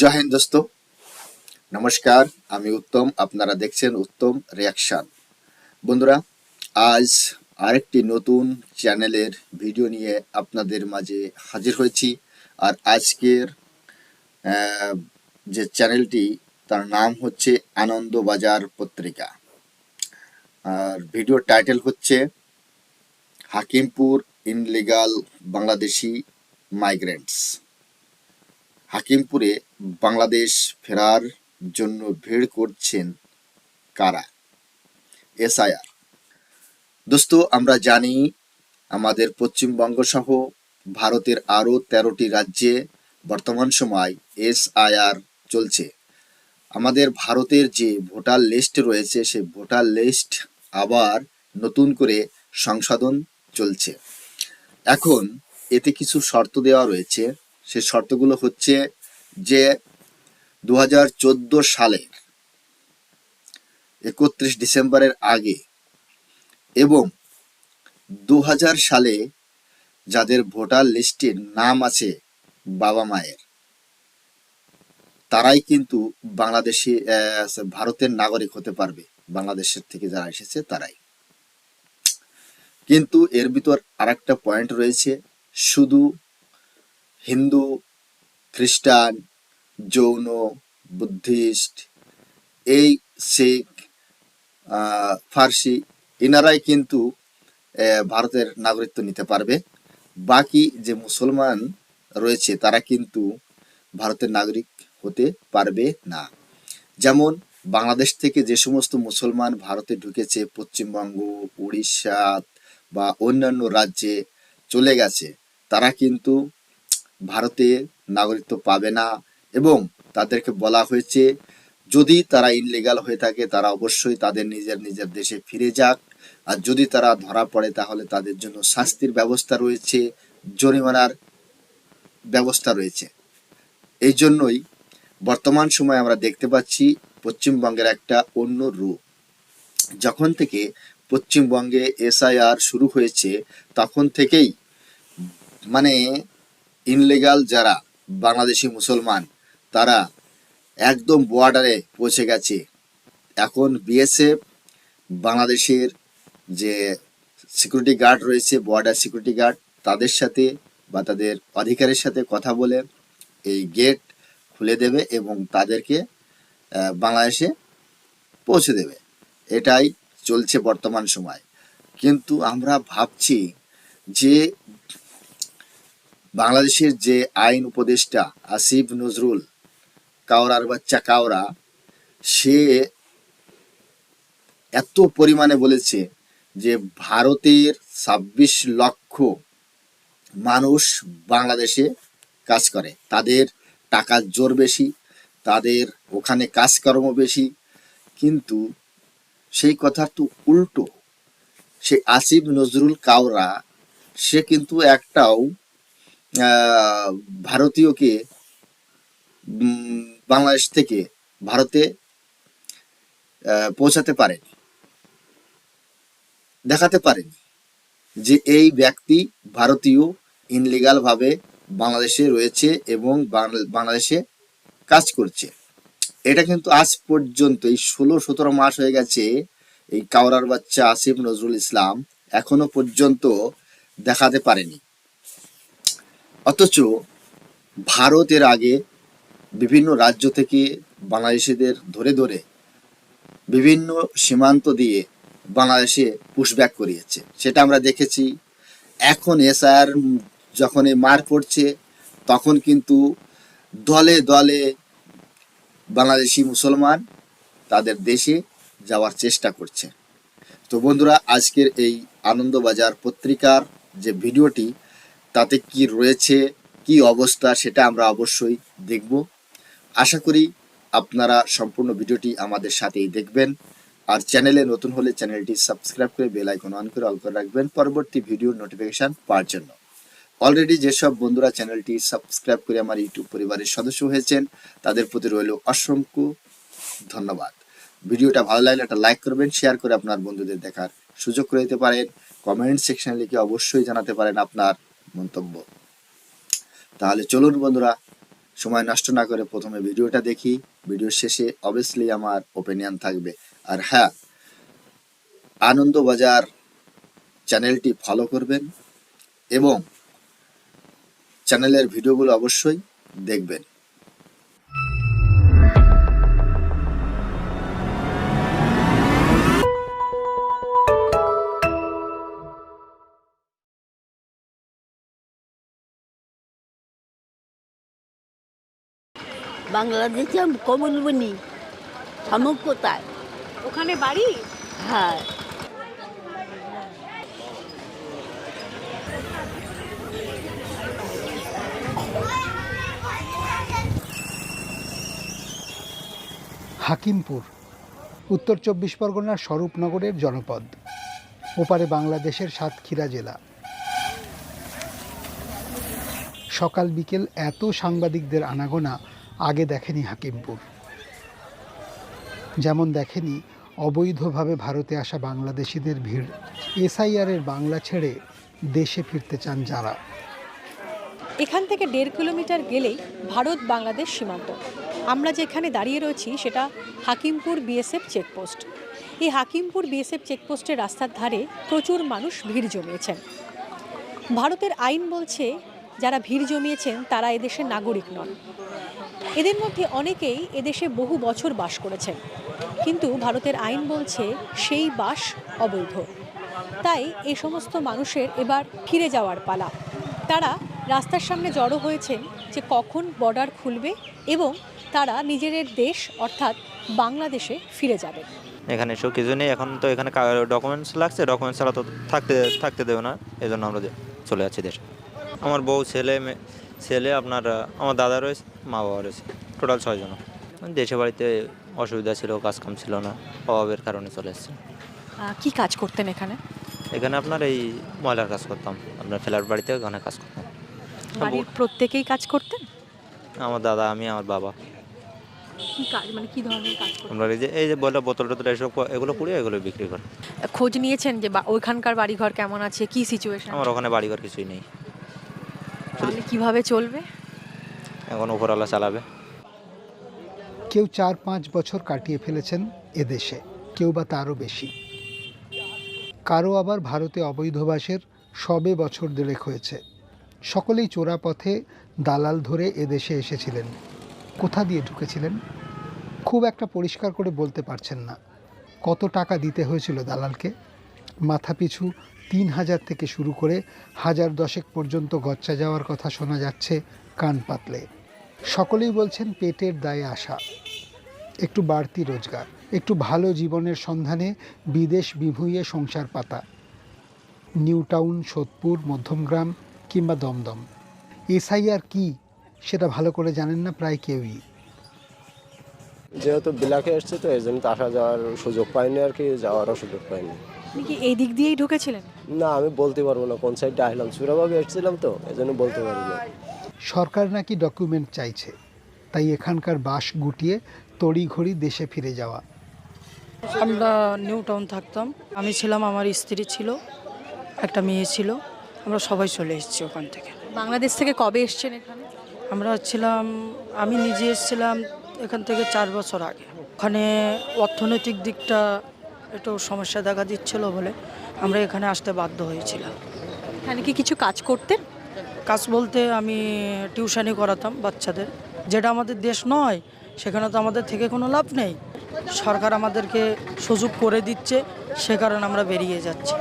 জয় হিন্দ দোস্ত। নমস্কার, আমি উত্তম, আপনারা দেখছেন উত্তম রিয়াকশন বন্ধুরা, আজ আরেকটি নতুন চ্যানেলের ভিডিও নিয়ে আপনাদের মাঝে হাজির হয়েছি। আর আজকের যে চ্যানেলটি, তার নাম হচ্ছে আনন্দবাজার পত্রিকা। আর ভিডিও টাইটেল হচ্ছে হাকিমপুর ইনলিগাল বাংলাদেশি মাইগ্রেন্টস। হাকিমপুরে বাংলাদেশ ফেরার জন্য ভিড় করছেন কারা? এসআইআর। দোস্ত, আমরা জানি আমাদের পশ্চিমবঙ্গ সহ ভারতের আরও তেরোটি রাজ্যে বর্তমান সময় এসআইআর চলছে। আমাদের ভারতের যে ভোটার লিস্ট রয়েছে, সেই ভোটার লিস্ট আবার নতুন করে সংশোধন চলছে। এখন এতে কিছু শর্ত দেওয়া রয়েছে। সে শর্তগুলো হচ্ছে যে দু সালের একত্রিশ ডিসেম্বরের আগে এবং দু হাজার সালে যাদের ভোটার লিস্টে নাম আছে বাবা মায়ের, তারাই কিন্তু বাংলাদেশি ভারতের নাগরিক হতে পারবে। বাংলাদেশের থেকে যারা এসেছে তারাই। কিন্তু এর ভিতর আরেকটা পয়েন্ট রয়েছে, শুধু হিন্দু, খ্রিস্টান জৈন বুদ্ধিস্ট, এই শিখ ফার্সি এনারাই কিন্তু ভারতের নাগরিকত্ব নিতে পারবে। বাকি যে মুসলমান রয়েছে, তারা কিন্তু ভারতের নাগরিক হতে পারবে না। যেমন, বাংলাদেশ থেকে যে সমস্ত মুসলমান ভারতে ঢুকেছে, পশ্চিমবঙ্গ, উড়িষ্যা বা অন্যান্য রাজ্যে চলে গেছে, তারা কিন্তু ভারতে নাগরিকত্ব পাবে না এবং তাদেরকে বলা হয়েছে, যদি তারা ইনলিগাল হয়ে থাকে, তারা অবশ্যই তাদের নিজের নিজের দেশে ফিরে যাক। আর যদি তারা ধরা পড়ে, তাহলে তাদের জন্য শাস্তির ব্যবস্থা রয়েছে, জরিমানার ব্যবস্থা রয়েছে। এই জন্যই বর্তমান সময়ে আমরা দেখতে পাচ্ছি, পশ্চিমবঙ্গের একটা অন্য রূপ। যখন থেকে পশ্চিমবঙ্গে এসআইআর শুরু হয়েছে, তখন থেকেই মানে ইনলিগাল যারা বাংলাদেশি মুসলমান, তারা একদম বর্ডারে পৌঁছে গেছে। এখন বিএসএফ বাংলাদেশের যে সিকিউরিটি গার্ড রয়েছে বর্ডার সিকিউরিটি গার্ড তাদের সাথে বা তাদের অধিকারের সাথে কথা বলে এই গেট খুলে দেবে এবং তাদেরকে বাংলাদেশে পৌঁছে দেবে। এটাই চলছে বর্তমান সময়। কিন্তু আমরা ভাবছি যে বাংলাদেশের যে আইন উপদেষ্টা আসিফ নজরুল কাওরার বাচ্চা কাওরা, সে এত পরিমাণে বলেছে যে ভারতের ছাব্বিশ লক্ষ মানুষ বাংলাদেশে কাজ করে। তাদের টাকার জোর বেশি, তাদের ওখানে কাজকর্ম বেশি। কিন্তু সেই কথা তো উল্টো, সে আসিফ নজরুল কাওরা, সে কিন্তু একটাও ভারতীয়কে বাংলাদেশ থেকে ভারতে পৌঁছাতে পারেনি। দেখাতে পারেনি যে এই ব্যক্তি ভারতীয় ইনলিগাল ভাবে বাংলাদেশে রয়েছে এবং বাংলাদেশে কাজ করছে। এটা কিন্তু আজ পর্যন্ত এই ষোলো, সতেরো মাস হয়ে গেছে এই কাওরার বাচ্চা আসিফ নজরুল ইসলাম এখনও পর্যন্ত দেখাতে পারেনি। অথচ ভারতের আগে বিভিন্ন রাজ্য থেকে বাংলাদেশিদের ধরে ধরে বিভিন্ন সীমান্ত দিয়ে বাংলাদেশে পুশব্যাক করিয়েছে। সেটা আমরা দেখেছি। এখন এসআর যখন মার পড়ছে তখন কিন্তু দলে দলে বাংলাদেশি মুসলমান তাদের দেশে যাওয়ার চেষ্টা করছে। তো বন্ধুরা, আজকের এই আনন্দবাজার পত্রিকার যে ভিডিওটি তাতে কি রয়েছে, কি অবস্থা সেটা আমরা অবশ্যই দেখব। আশা করি আপনারা সম্পূর্ণ ভিডিওটি আমাদের সাথেই দেখবেন। আর চ্যানেলে নতুন হলে চ্যানেলটি সাবস্ক্রাইব করে বেল আইকন অন করে অল করে রাখবেন পরবর্তী ভিডিওর নোটিফিকেশন পাওয়ার জন্য। অলরেডি যেসব বন্ধুরা চ্যানেলটি সাবস্ক্রাইব করে আমার ইউটিউব পরিবারের সদস্য হয়েছেন, তাদের প্রতি রইল অসংখ্য ধন্যবাদ। ভিডিওটা ভালো লাগলে একটা লাইক করবেন শেয়ার করে আপনার বন্ধুদের দেখার সুযোগ করে দিতে পারেন। কমেন্ট সেকশনে লিখে অবশ্যই জানাতে পারেন আপনার মন্তব্য। তাহলে চলুন বন্ধুরা, সময় নষ্ট না করে প্রথমে ভিডিওটা দেখি। ভিডিওর শেষে অবভিয়াসলি আমার ওপিনিয়ন থাকবে। আর হ্যাঁ আনন্দবাজার চ্যানেলটি ফলো করবেন এবং চ্যানেলের ভিডিওগুলো অবশ্যই দেখবেন। বাংলাদেশে কমলবনি শামুক কোথায়? ওখানে বাড়ি? হ্যাঁ। হাকিমপুর উত্তর চব্বিশ পরগনার স্বরূপনগরের জনপদ ওপারে বাংলাদেশের সাতক্ষীরা জেলা। সকাল বিকেল এত সাংবাদিকদের আনাগোনা আগে দেখেনি হাকিমপুর। যেমন দেখেনি অবৈধভাবে ভারতে আসা বাংলাদেশিদের ভিড়, এসআইআরের বাংলা ছেড়ে দেশে ফিরতে চান যারা। এখান থেকে দেড় কিলোমিটার গেলেই ভারত বাংলাদেশ সীমান্ত। আমরা যেখানে দাঁড়িয়ে রয়েছি সেটা হাকিমপুর বিএসএফ চেকপোস্ট। এই হাকিমপুর বিএসএফ চেকপোস্টের রাস্তার ধারে প্রচুর মানুষ ভিড় জমিয়েছেন। ভারতের আইন বলছে, যারা ভিড় জমিয়েছেন তারা এদেশের নাগরিক নন। এদের মধ্যে অনেকেই এদেশে বহু বছর বাস করেছেন। কিন্তু ভারতের আইন বলছে সেই বাস অবৈধ। তাই এই সমস্ত মানুষের এবার ফিরে যাওয়ার পালা। তারা রাস্তার সামনে জড়ো হয়েছেন যে কখন বর্ডার খুলবে এবং তারা নিজেদের দেশ, অর্থাৎ বাংলাদেশে ফিরে যাবে। এখানে সব কিছু নেই। এখন তো এখানে ডকুমেন্টস লাগছে। ডকুমেন্টস ছাড়া তো থাকতে থাকতে দেবে না। এই জন্য আমরা চলে যাচ্ছি দেশে। আমার বউ, ছেলে ছেলে আপনার আমার দাদা রয়েছে মা বাবা রয়েছে টোটাল ছয়জন দেশে বাড়িতে অসুবিধা ছিল কাজ কাম ছিল না অভাবের কারণে চলে এসেছি। কি কাজ করতেন এখানে? এখানে আপনার এই ময়লার কাজ করতাম আপনার ফ্ল্যাট বাড়িতে ওখানে কাজ করতাম। বাড়ির প্রত্যেকেই কাজ করতেন? আমার দাদা আমি আমার বাবা। কি কাজ মানে কি ধরনের কাজ আমরা এই যে এই যে বলে বোতল টোতল এসব এগুলো পুড়িয়ে এগুলো বিক্রি করে। খোঁজ নিয়েছেন যে ওইখানকার বাড়িঘর কেমন আছে কি সিচুয়েশন আমার ওখানে বাড়িঘর কিছুই নেই। তাহলে কীভাবে চলবে? এখন উপরওয়ালা চালাবে। কেউ চার পাঁচ বছর কাটিয়ে ফেলেছেন এদেশে কেউ বা তারও বেশি। কারও আবার ভারতে অবৈধবাসের সবে বছর দেড়েক হয়েছে। সকলেই চোরা পথে দালাল ধরে এদেশে এসেছিলেন। কোথা দিয়ে ঢুকেছিলেন? খুব একটা পরিষ্কার করে বলতে পারছেন না। কত টাকা দিতে হয়েছিল দালালকে? মাথাপিছু তিন হাজার থেকে শুরু করে হাজার দশেক পর্যন্ত গচ্চা যাওয়ার কথা শোনা যাচ্ছে কান পাতলে। সকলেই বলছেন পেটের দায়ে আসা। একটু বাড়তি রোজগার, একটু ভালো জীবনের সন্ধানে বিদেশ বিভুঁইয়ে সংসার পাতা। নিউ টাউন, সোদপুর, মধ্যমগ্রাম কিংবা দমদম। এসআইআর কি, সেটা ভালো করে জানেন না প্রায় কেউই। যেহেতু বিলাকে এসছে তো এই জন্য তো আসা যাওয়ার সুযোগ পাইনি আর কি যাওয়ারও সুযোগ পাইনি। আপনি কি এই দিক দিয়েই ঢুকেছিলেন? না আমি বলতে পারব না কোন সাইডে আসলাম। সুরাবাগে এসেছিলাম তো এই জন্য বলতে পারি না। সরকার নাকি ডকুমেন্ট চাইছে তাই এখানকার বাস গুটিয়ে তড়িঘড়ি দেশে ফিরে যাওয়া। আমরা নিউ টাউন থাকতাম। আমি ছিলাম আমার স্ত্রী ছিল একটা মেয়ে ছিল আমরা সবাই চলে এসেছি ওখান থেকে। বাংলাদেশ থেকে কবে এসছেন এখানে? আমরা ছিলাম আমি নিজে এসেছিলাম এখান থেকে চার বছর আগে। ওখানে অর্থনৈতিক দিকটা একটু সমস্যা দেখা দিচ্ছিল বলে আমরা এখানে আসতে বাধ্য হয়েছিলাম। এখানে কি কিছু কাজ করতেন? কাজ বলতে আমি টিউশনি করাতাম বাচ্চাদের। যেটা আমাদের দেশ নয় সেখানে তো আমাদের থেকে কোনো লাভ নেই। সরকার আমাদেরকে সুযোগ করে দিচ্ছে সে কারণে আমরা বেরিয়ে যাচ্ছি।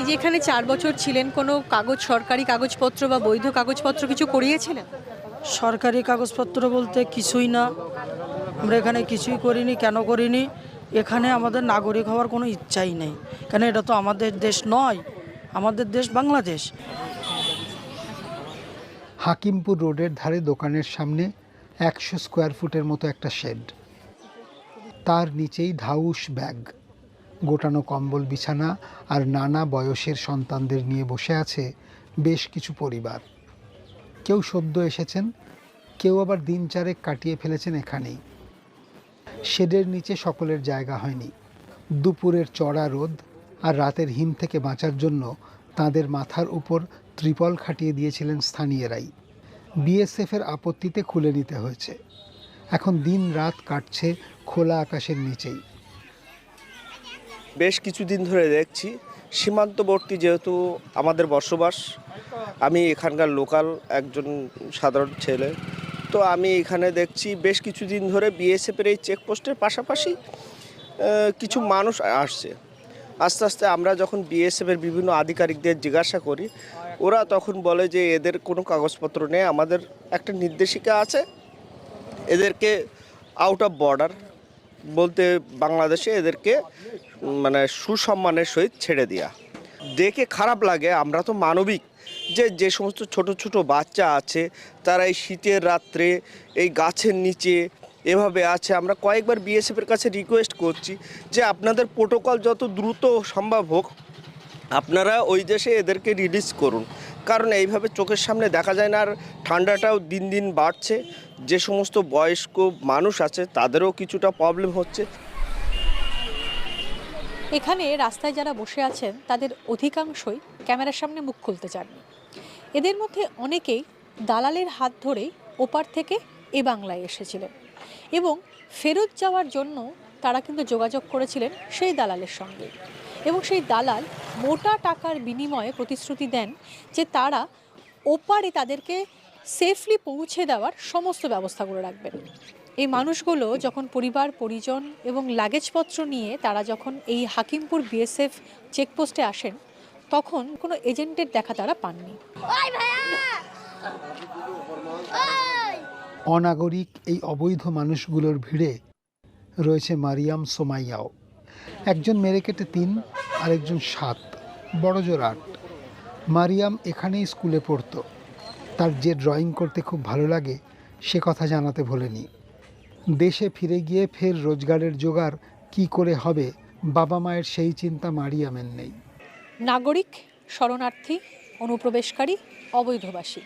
এই যে এখানে চার বছর ছিলেন কোনো কাগজ সরকারি কাগজপত্র বা বৈধ কাগজপত্র কিছু করিয়েছিলেন? সরকারি কাগজপত্র বলতে কিছুই না। আমরা এখানে কিছুই করিনি, কেন করিনি? এখানে আমাদের নাগরিক হওয়ার কোনো ইচ্ছাই নেই। কেন এটা তো আমাদের দেশ নয়, আমাদের দেশ বাংলাদেশ। হাকিমপুর রোডের ধারে দোকানের সামনে একশো স্কোয়ার ফুটের মতো একটা শেড। তার নিচেই ধাউস ব্যাগ। গোটানো কম্বল, বিছানা আর নানা বয়সের সন্তানদের নিয়ে বসে আছে বেশ কিছু পরিবার। কেউ সদ্য এসেছেন, কেউ আবার দিন চারেক কাটিয়ে ফেলেছেন এখানেই। শেডের নিচে সকলের জায়গা হয়নি। দুপুরের চড়া রোদ আর রাতের হিম থেকে বাঁচার জন্য তাদের মাথার উপর ত্রিপল খাটিয়ে দিয়েছিলেন স্থানীয়রাই। বিএসএফের আপত্তিতে খুলে নিতে হয়েছে। এখন দিন রাত কাটছে খোলা আকাশের নিচেই। বেশ কিছুদিন ধরে দেখছি সীমান্তবর্তী যেহেতু আমাদের বসবাস, আমি এখানকার লোকাল একজন সাধারণ ছেলে। তো আমি এখানে দেখছি বেশ কিছুদিন ধরে বিএসএফের এই চেকপোস্টের পাশাপাশি কিছু মানুষ আসছে। আস্তে আস্তে আমরা যখন বিএসএফের বিভিন্ন আধিকারিকদের জিজ্ঞাসা করি, ওরা তখন বলে যে এদের কোনো কাগজপত্র নেই, আমাদের একটা নির্দেশিকা আছে। এদেরকে আউট অফ বর্ডার বলতে বাংলাদেশে এদেরকে মানে সুসম্মানের সহিত ছেড়ে দেওয়া দেখে খারাপ লাগে, আমরা তো মানবিক। যে যে সমস্ত ছোট ছোট বাচ্চা আছে, তারা এই শীতের রাত্রে এই গাছের নিচে এভাবে আছে। আমরা কয়েকবার বিএসএফের কাছে রিকোয়েস্ট করছি যে, আপনাদের প্রোটোকল যত দ্রুত সম্ভব হোক, আপনারা ওই দেশে এদেরকে রিলিজ করুন। কারণ এইভাবে চোখের সামনে দেখা যায় না, আর ঠান্ডাটাও দিন দিন বাড়ছে। যে সমস্ত বয়স্ক মানুষ আছে, তাদেরও কিছুটা প্রবলেম হচ্ছে। এখানে রাস্তায় যারা বসে আছেন, তাদের অধিকাংশই ক্যামেরার সামনে মুখ খুলতে চাননি। এদের মধ্যে অনেকেই দালালের হাত ধরেই ওপার থেকে এ বাংলায় এসেছিলেন এবং ফেরত যাওয়ার জন্য তারা কিন্তু যোগাযোগ করেছিলেন সেই দালালের সঙ্গে। এবং সেই দালাল মোটা টাকার বিনিময়ে প্রতিশ্রুতি দেন যে তারা ওপারে তাদেরকে সেফলি পৌঁছে দেওয়ার সমস্ত ব্যবস্থা করে রাখবেন। এই মানুষগুলো যখন পরিবার পরিজন এবং লাগেজপত্র নিয়ে তারা যখন এই হাকিমপুর বিএসএফ চেকপোস্টে আসেন তখন কোনো এজেন্টের দেখা তারা পাননি। অনাগরিক এই অবৈধ মানুষগুলোর ভিড়ে রয়েছে মারিয়াম সোমাইয়াও। একজন মেরে কেটে তিন আরেকজন সাত বড়জোর আট। মারিয়াম এখানেই স্কুলে পড়তো। তার যে ড্রয়িং করতে খুব ভালো লাগে সে কথা জানাতে ভোলেনি। দেশে ফিরে গিয়ে ফের রোজগারের জোগাড় কি করে হবে বাবা মায়ের সেই চিন্তা মারিয়ামের নেই। নাগরিক শরণার্থী অনুপ্রবেশকারী অবৈধবাসী।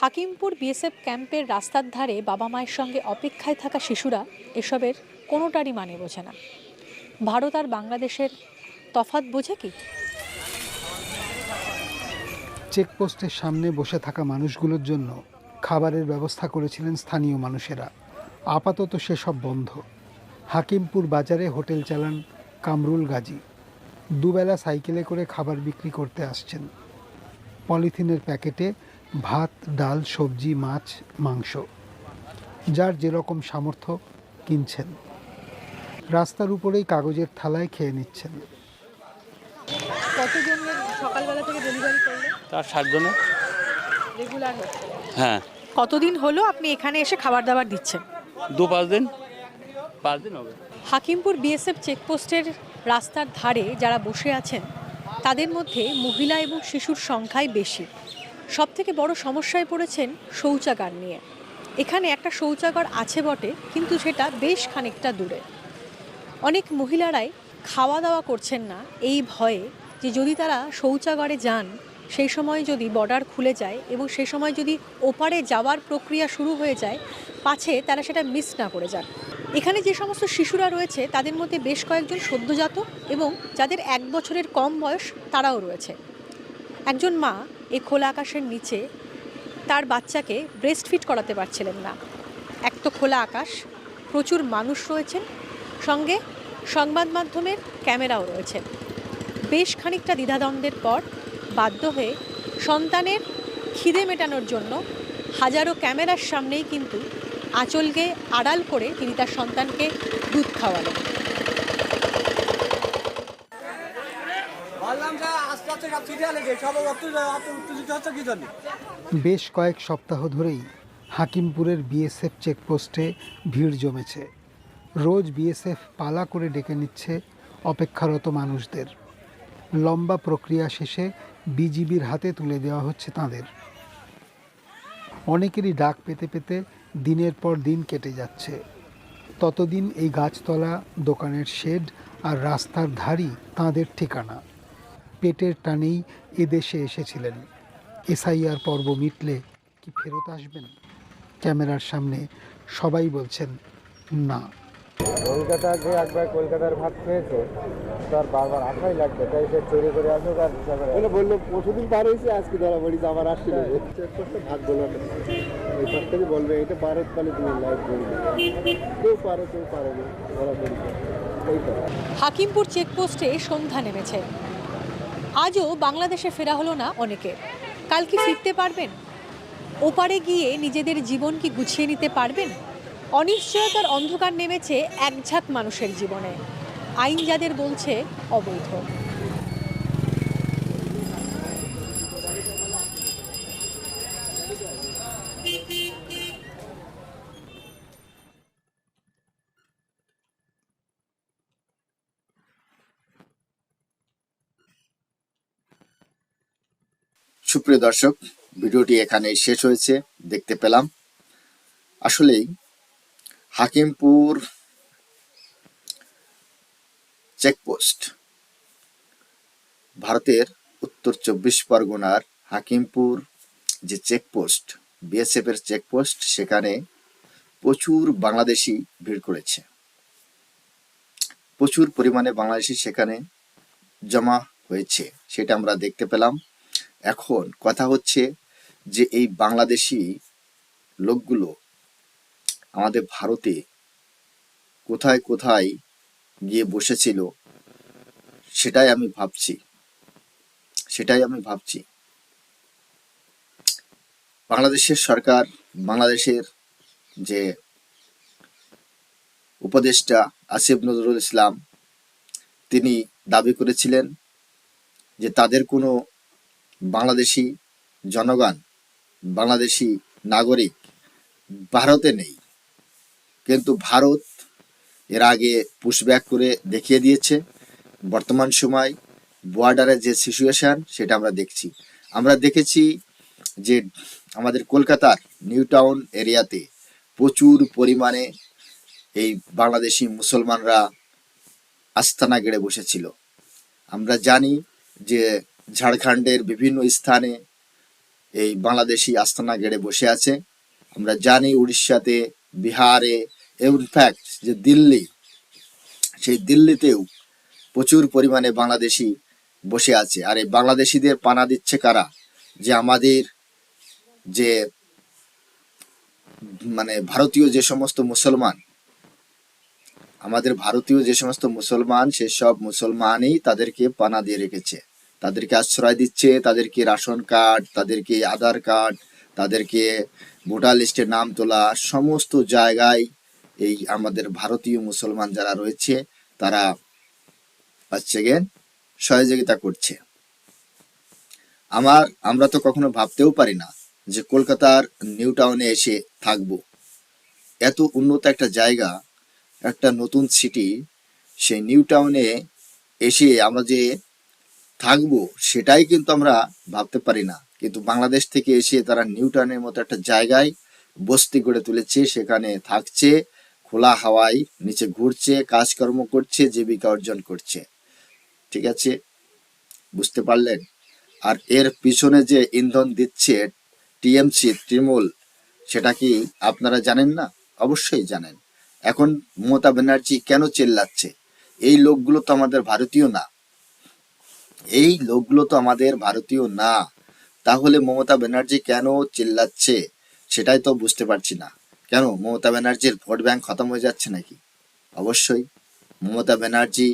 হাকিমপুর বিএসএফ ক্যাম্পের রাস্তার ধারে বাবা মায়ের সঙ্গে অপেক্ষায় থাকা শিশুরা এসবের কোনোটারই মানে বোঝে না। ভারত আর বাংলাদেশের তফাৎ বোঝে কি? চেকপোস্টের সামনে বসে থাকা মানুষগুলোর জন্য খাবারের ব্যবস্থা করেছিলেন স্থানীয় মানুষেরা। আপাতত সেসব বন্ধ। হাকিমপুর বাজারে হোটেল চালান কামরুল গাজী। দুবেলা সাইকেলে করে খাবার বিক্রি করতে আসছেন। পলিথিনের প্যাকেটে ভাত ডাল সবজি মাছ মাংস। যার যেরকম সামর্থ্য কিনছেন। রাস্তার উপরেই কাগজের থালায় খেয়ে নিচ্ছেন। সকালবেলা থেকে ডেলিভারি করলে তার ষাটজনে রেগুলার হ্যাঁ। কতদিন হলো আপনি এখানে এসে খাবার দাবার দিচ্ছেন? দু পাঁচ দিন পাঁচ দিন হবে। হাকিমপুর বিএসএফ চেকপোস্টের রাস্তার ধারে যারা বসে আছেন, তাদের মধ্যে মহিলা এবং শিশুর সংখ্যাই বেশি। সব থেকে বড় সমস্যায় পড়েছেন শৌচাগার নিয়ে। এখানে একটা শৌচাগার আছে বটে, কিন্তু সেটা বেশ খানিকটা দূরে। অনেক মহিলারাই খাওয়া দাওয়া করছেন না, এই ভয়ে যে যদি তারা শৌচাগারে যান সেই সময় যদি বর্ডার খুলে যায় এবং সেই সময় যদি ওপারে যাওয়ার প্রক্রিয়া শুরু হয়ে যায়, পাছে তারা সেটা মিস না করে যান এখানে যে সমস্ত শিশুরা রয়েছে, তাদের মধ্যে বেশ কয়েকজন সদ্যজাত এবং যাদের এক বছরের কম বয়স, তারাও রয়েছে। একজন মা এই খোলা আকাশের নিচে তার বাচ্চাকে ব্রেস্ট ফিট করাতে পারছিলেন না। এক তো খোলা আকাশ, প্রচুর মানুষ রয়েছেন, সঙ্গে সংবাদ মাধ্যমের ক্যামেরাও রয়েছে। বেশ খানিকটা দ্বিধাদ্বন্দ্বের পর বাধ্য হয়ে সন্তানের খিদে মেটানোর জন্য হাজারো ক্যামেরার সামনেই কিন্তু আঁচলকে আড়াল করে তিনি তার সন্তানকে দুধ খাওয়ালেন। বেশ কয়েক সপ্তাহ ধরেই হাকিমপুরের বিএসএফ চেকপোস্টে ভিড় জমেছে। রোজ বিএসএফ পালা করে ডেকে নিচ্ছে অপেক্ষারত মানুষদের। লম্বা প্রক্রিয়া শেষে বিজিবির হাতে তুলে দেওয়া হচ্ছে তাদের। অনেকেরই ডাক পেতে পেতে দিনের পর দিন কেটে যাচ্ছে। ততদিন এই গাছতলা, দোকানের শেড আর রাস্তার ধারই তাঁদের ঠিকানা। পেটের টানেই এদেশে এসেছিলেন। এসআইআর পর্ব মিটলে কি ফেরত আসবেন? ক্যামেরার সামনে সবাই বলছেন, না। কলকাতা যে একবার কলকাতার ভাত খেয়েছে বারবার লাগবে তাই সে চুরি করে আসুক আর বলে বলল পরশুদিন পার হয়েছে আজকে ধরা পড়িছে আমার আসছিল। ভাগ বলো এই পার থেকে বলবে এটা পারত তাহলে তুমি লাইভ করবে কেউ পারো কেউ পারো না ধরা পড়িছে। হাকিমপুর চেকপোস্টে সন্ধ্যা নেমেছে। আজও বাংলাদেশে ফেরা হলো না অনেকে। কাল কি ফিরতে পারবেন? ওপারে গিয়ে নিজেদের জীবন কি গুছিয়ে নিতে পারবেন? অনিশ্চয়তার অন্ধকার নেমেছে একঝাঁক মানুষের জীবনে। আইন যাদের বলছে অবৈধ। সুপ্রিয় দর্শক ভিডিওটি এখানে শেষ হয়েছে দেখতে পেলাম। আসলেই হাকিমপুর চেকপোস্ট। ভারতের উত্তর চব্বিশ পরগনার হাকিমপুর যে চেকপোস্ট বিএসএফ এর চেকপোস্ট, সেখানে প্রচুর বাংলাদেশি ভিড় করেছে। প্রচুর পরিমাণে বাংলাদেশি সেখানে জমা হয়েছে, সেটা আমরা দেখতে পেলাম। এখন কথা হচ্ছে যে এই বাংলাদেশি লোকগুলো আমাদের ভারতে কোথায় কোথায় গিয়ে বসেছিল, সেটাই আমি ভাবছি। সেটাই আমি ভাবছি। বাংলাদেশের সরকার, বাংলাদেশের যে উপদেষ্টা আসিফ নজরুল ইসলাম, তিনি দাবি করেছিলেন যে তাদের কোনো বাংলাদেশি জনগণ, বাংলাদেশি নাগরিক ভারতে নেই। কিন্তু ভারত এর আগে পুশব্যাক করে দেখিয়ে দিয়েছে। বর্তমান সময় বর্ডারের যে সিচুয়েশন সেটা আমরা দেখছি। আমরা দেখেছি যে আমাদের কলকাতার নিউ টাউন এরিয়াতে প্রচুর পরিমাণে এই বাংলাদেশি মুসলমানরা আস্তানা গেড়ে বসেছিল। আমরা জানি যে ঝাড়খণ্ডের বিভিন্ন স্থানে এই বাংলাদেশি আস্তানা গেড়ে বসে আছে। আমরা জানি উড়িষ্যাতে বিহারে ইনফ্যাক্ট যে দিল্লি, সেই দিল্লিতেও প্রচুর পরিমাণে বাংলাদেশি বসে আছে। আর এই বাংলাদেশিদের পানা দিচ্ছে কারা? যে আমাদের যে মানে ভারতীয় যে সমস্ত মুসলমান, আমাদের ভারতীয় যে সমস্ত মুসলমান সেসব মুসলমানই তাদেরকে পানা দিয়ে রেখেছে। তাদেরকে আশ্রয় দিচ্ছে, তাদেরকে রাশন কার্ড, তাদেরকে আধার কার্ড, তাদেরকে ভোটার লিস্টে নাম তোলা, সমস্ত জায়গায় এই আমাদের ভারতীয় মুসলমান যারা রয়েছে, তারা হচ্ছে গিয়ে সহযোগিতা করছে। আমার, আমরা তো কখনো ভাবতেও পারি না যে কলকাতার নিউ টাউনে এসে থাকব। এত উন্নত একটা জায়গা, একটা নতুন সিটি সেই নিউ টাউনে এসে আমরা যে থাকব, সেটাই কিন্তু আমরা ভাবতে পারি না। কিন্তু বাংলাদেশ থেকে এসে তারা নিউ টাউনের মতো একটা জায়গায় বস্তি গড়ে তুলেছে, সেখানে থাকছে। খোলা হাওয়ায় নিচে ঘুরছে, কাজকর্ম করছে, জীবিকা অর্জন করছে। ঠিক আছে? বুঝতে পারলেন? আর এর পিছনে যে ইন্ধন দিচ্ছে টিএমসি, তৃণমূল, সেটা কি আপনারা জানেন না? অবশ্যই জানেন। এখন মমতা ব্যানার্জি কেন চেল্লাচ্ছে? এই লোকগুলো তো আমাদের ভারতীয় না। এই লোকগুলো তো আমাদের ভারতীয় না। তাহলে মমতা ব্যানার্জি কেন চিল্লাচ্ছে? সেটাই তো বুঝতে পারছি না। কেন মমতা ব্যানার্জির ভোট ব্যাংক খতম হয়ে যাচ্ছে নাকি? অবশ্যই মমতা ব্যানার্জি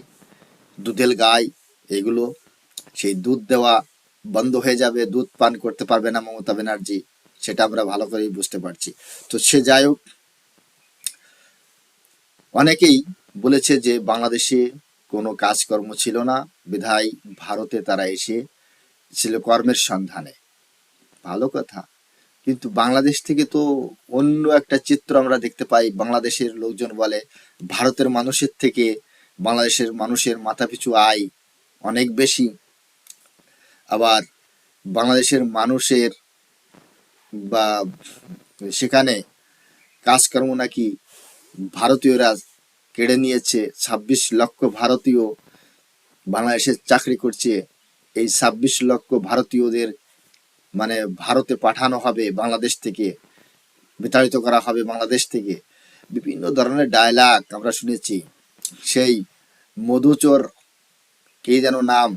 দুধের গাই, এগুলো সেই দুধ দেওয়া বন্ধ হয়ে যাবে, দুধ পান করতে পারবে না মমতা ব্যানার্জি, সেটা আমরা ভালো করেই বুঝতে পারছি। তো সে যাই হোক, অনেকেই বলেছে যে বাংলাদেশে কোনো কাজকর্ম ছিল না, বিধায় ভারতে তারা এসে ছিল কর্মের সন্ধানে। ভালো কথা। কিন্তু বাংলাদেশ থেকে তো অন্য একটা চিত্র আমরা দেখতে পাই। বাংলাদেশের লোকজন বলে, ভারতের মানুষের থেকে বাংলাদেশের মানুষের মাথাপিছু আয় অনেক বেশি। আবার বাংলাদেশের মানুষের বা সেখানে কাজকর্ম নাকি ভারতীয়রা কেড়ে নিয়েছে। ছাব্বিশ লক্ষ ভারতীয় বাংলাদেশে চাকরি করছে। এই ছাব্বিশ লক্ষ ভারতীয়দের মানে ভারতে পাঠানো হবে বাংলাদেশ থেকে, বিতাড়িত করা হবে বাংলাদেশ থেকে। বিভিন্ন ধরনের ডায়লগ আমরা শুনেছি। সেই মধুচোর কে যেন নাম,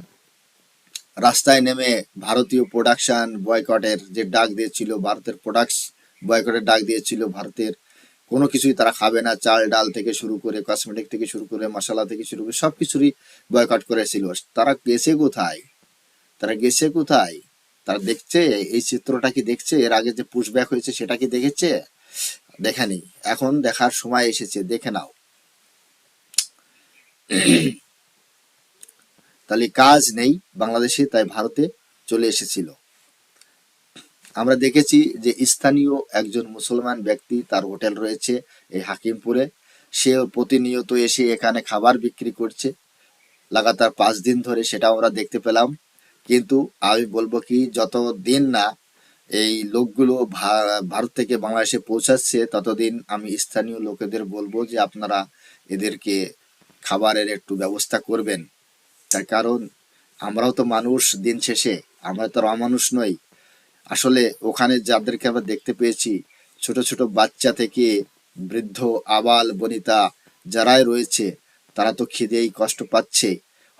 রাস্তায় নেমে ভারতীয় প্রোডাকশন বয়কটের যে ডাক দিয়েছিল, ভারতের প্রোডাক্টস বয়কটের ডাক দিয়েছিল ভারতের, কোনো কিছুই তারা খাবে না, চাল ডাল থেকে শুরু করে কসমেটিক থেকে শুরু করে মশলা থেকে শুরু করে সব কিছুরই বয়কট করেছিল। তারা গেছে কোথায়? তারা গেছে কোথায়? তারা দেখছে, এই চিত্রটা কি দেখছে? এর আগে যে পুশব্যাক হয়েছে সেটা কি দেখেছে? দেখেনি এখন দেখার সময় এসেছে, দেখে নাও। তাহলে কাজ নেই বাংলাদেশে, তাই ভারতে চলে এসেছিল। আমরা দেখেছি যে স্থানীয় একজন মুসলমান ব্যক্তি, তার হোটেল রয়েছে এই হাকিমপুরে। সে প্রতিনিয়ত এসে এখানে খাবার বিক্রি করছে। লাগাতার পাঁচ দিন ধরে সেটা আমরা দেখতে পেলাম। কিন্তু আমি বলব কি যত দিন না এই লোকগুলো ভারত থেকে বাংলাদেশে পৌঁছাচ্ছে, ততদিন আমি স্থানীয় লোকেদের বলব যে আপনারা এদেরকে খাবারের একটু ব্যবস্থা করবেন। তার কারণ, আমরাও তো মানুষ দিন শেষে, আমরা তো অমানুষ নই। আসলে ওখানে যাদেরকে আমরা দেখতে পেয়েছি, ছোট ছোট বাচ্চা থেকে বৃদ্ধ, আবাল, বনিতা যারাই রয়েছে, তারা তো খিদেই কষ্ট পাচ্ছে।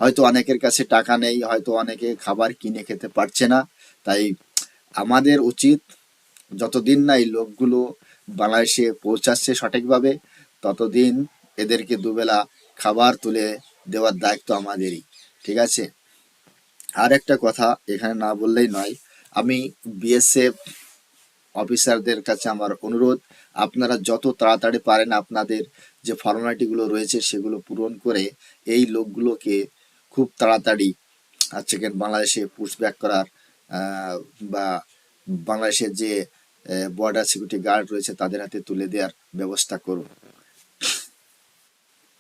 হয়তো অনেকের কাছে টাকা নেই, হয়তো অনেকে খাবার কিনে খেতে পারছে না। তাই আমাদের উচিত যতদিন না এই লোকগুলো বাংলাদেশে পৌঁছাচ্ছে সঠিকভাবে, ততদিন এদেরকে দুবেলা খাবার তুলে দেওয়ার দায়িত্ব আমাদেরই, ঠিক আছে? আর একটা কথা এখানে না বললেই নয়, আমি বিএসএফ অফিসারদের কাছে আমার অনুরোধ, আপনারা যত তাড়াতাড়ি পারেন আপনাদের যে ফর্মালিটিগুলো রয়েছে সেগুলো পূরণ করে এই লোকগুলোকে খুব তাড়াতাড়ি হচ্ছে কি বাংলাদেশে পুশব্যাক করার বা বাংলাদেশের যে বর্ডার সিকিউরিটি গার্ড রয়েছে তাদের হাতে তুলে দেওয়ার ব্যবস্থা করুন।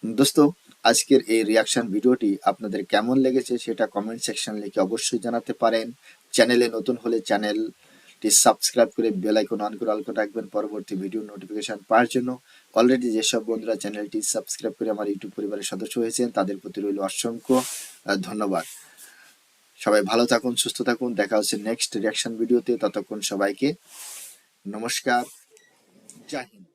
দোস্ত, আজকের এই রিয়াকশন ভিডিওটি আপনাদের কেমন লেগেছে সেটা কমেন্ট সেকশন লিখে অবশ্যই জানাতে পারেন। চ্যানেলে নতুন হলে চ্যানেলটি সাবস্ক্রাইব করে বেল আইকন অন করে অল রাখবেন। পরবর্তী ভিডিও নোটিফিকেশন পাওয়ার জন্য অলরেডি যেসব বন্ধুরা চ্যানেলটি সাবস্ক্রাইব করে আমার ইউটিউব পরিবারের সদস্য হয়েছেন, তাদের প্রতি রইল অসংখ্য ধন্যবাদ। সবাই ভালো থাকুন, সুস্থ থাকুন, দেখা হচ্ছে নেক্সট রিয়াকশন ভিডিওতে ততক্ষণ সবাইকে নমস্কার, জয় হিন্দ।